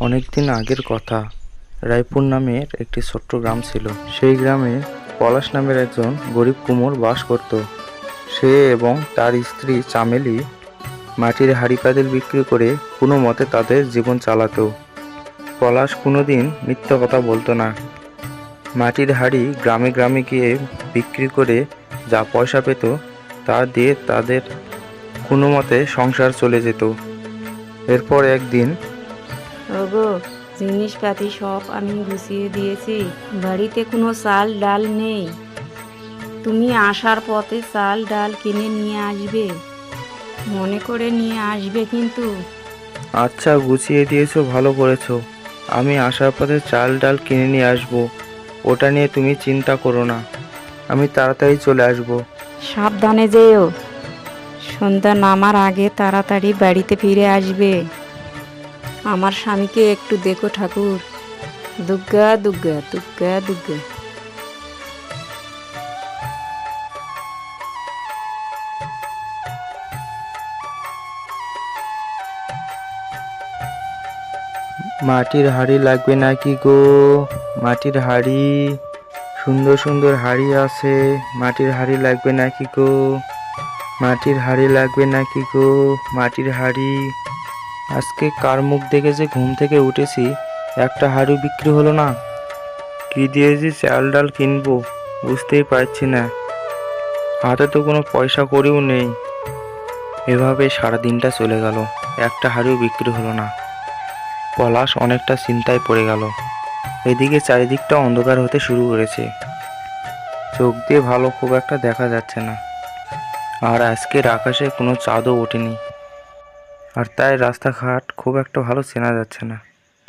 অনেকদিন আগের কথা, রায়পুর নামের একটি ছোট্ট গ্রাম ছিল। সেই গ্রামে পলাশ নামের একজন গরিব কুমোর বাস করত। সে এবং তার স্ত্রী চামেলি মাটির হাঁড়ি পাতিল বিক্রি করে কোনো মতে তাদের জীবন চালাতো। পলাশ কোনোদিন মিথ্যা কথা বলতো না। মাটির হাঁড়ি গ্রামে গ্রামে গিয়ে বিক্রি করে যা পয়সা পেত, তা দিয়ে তাদের কোনো মতে সংসার চলে যেত। এরপর একদিন ওগো জিনিসপাতি সব আমি গুছিয়ে দিয়েছি। বাড়িতে কোনো চাল ডাল নেই। তুমি আসার পথে চাল ডাল কিনে নিয়ে আসবে। মনে করে নিয়ে আসবে কিন্তু। আচ্ছা গুছিয়ে দিয়েছ ভালো করেছ। আমি আসার পথে চাল ডাল কিনে নিয়ে আসব। ওটা নিয়ে তুমি চিন্তা করো না। আমি তাড়াতাড়ি চলে আসব। সাবধানে যেও। সন্ধ্যা নামার আগে তাড়াতাড়ি বাড়িতে ফিরে আসবে। আমার স্বামীকে একটু দেখো ঠাকুর। দুর্গা দুর্গা দুর্গা দুর্গা মাটির হাড়ি লাগবে নাকি গো? মাটির হাড়ি, সুন্দর সুন্দর হাড়ি আছে। মাটির হাড়ি লাগবে নাকি গো? মাটির হাড়ি লাগবে নাকি গো? মাটির হাড়ি আজকে কার মুখ দেখে যে ঘুম থেকে উঠেছি, একটা হাড়ি বিক্রি হলো না? কি দিয়ে যে চাল ডাল কিনবো, বুঝতেই পারছি না। হাতে তো কোনো পয়সা করেও নেই। এভাবে সারা দিনটা চলে গেল, একটা হাড়িও বিক্রি হলো না। পলাশ অনেকটা চিন্তায় পড়ে গেল। এদিকে চারিদিকটা অন্ধকার হতে শুরু করেছে। চোখ দিয়ে ভালো খুব একটা দেখা যাচ্ছে না। আর আজকের আকাশে কোনো চাঁদও ওঠেনি। আর তাই রাস্তাঘাট খুব একটা ভালো চেনা যাচ্ছে না।